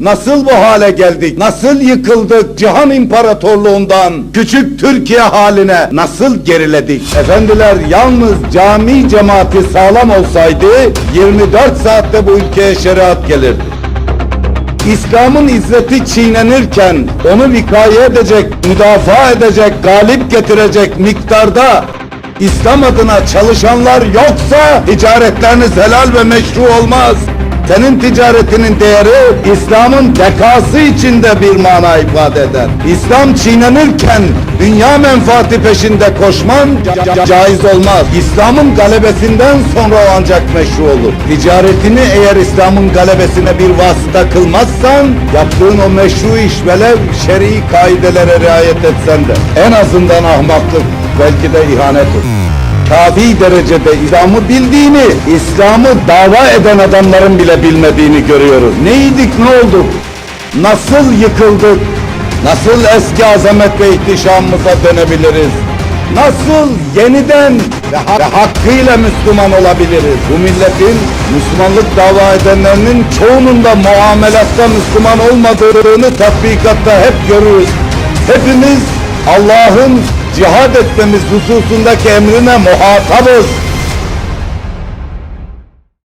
Nasıl bu hale geldik? Nasıl yıkıldık? Cihan İmparatorluğundan küçük Türkiye haline nasıl geriledik? Efendiler yalnız cami cemaati sağlam olsaydı 24 saatte bu ülkeye şeriat gelirdi. İslam'ın izzeti çiğnenirken onu vikaye edecek, müdafaa edecek, galip getirecek miktarda İslam adına çalışanlar yoksa ticaretleriniz helal ve meşru olmaz. Senin ticaretinin değeri İslam'ın bekası içinde bir mana ifade eder. İslam çiğnenirken dünya menfaati peşinde koşman ca- ca- caiz olmaz. İslam'ın galebesinden sonra o ancak meşru olur. Ticaretini eğer İslam'ın galebesine bir vasıta kılmazsan yaptığın o meşru iş velev şer'i kaidelere riayet etsen de en azından ahmaklık belki de ihanettir kafi derecede İslam'ı bildiğini, İslam'ı dava eden adamların bile bilmediğini görüyoruz. Neydik, ne olduk? Nasıl yıkıldık? Nasıl eski azamet ve ihtişamımıza dönebiliriz? Nasıl yeniden ve, ha- ve hakkıyla Müslüman olabiliriz? Bu milletin Müslümanlık dava edenlerinin çoğunun da muamelatta Müslüman olmadığını tatbikatta hep görürüz. Hepimiz Allah'ın cihad etmemiz hususundaki emrine muhatabız.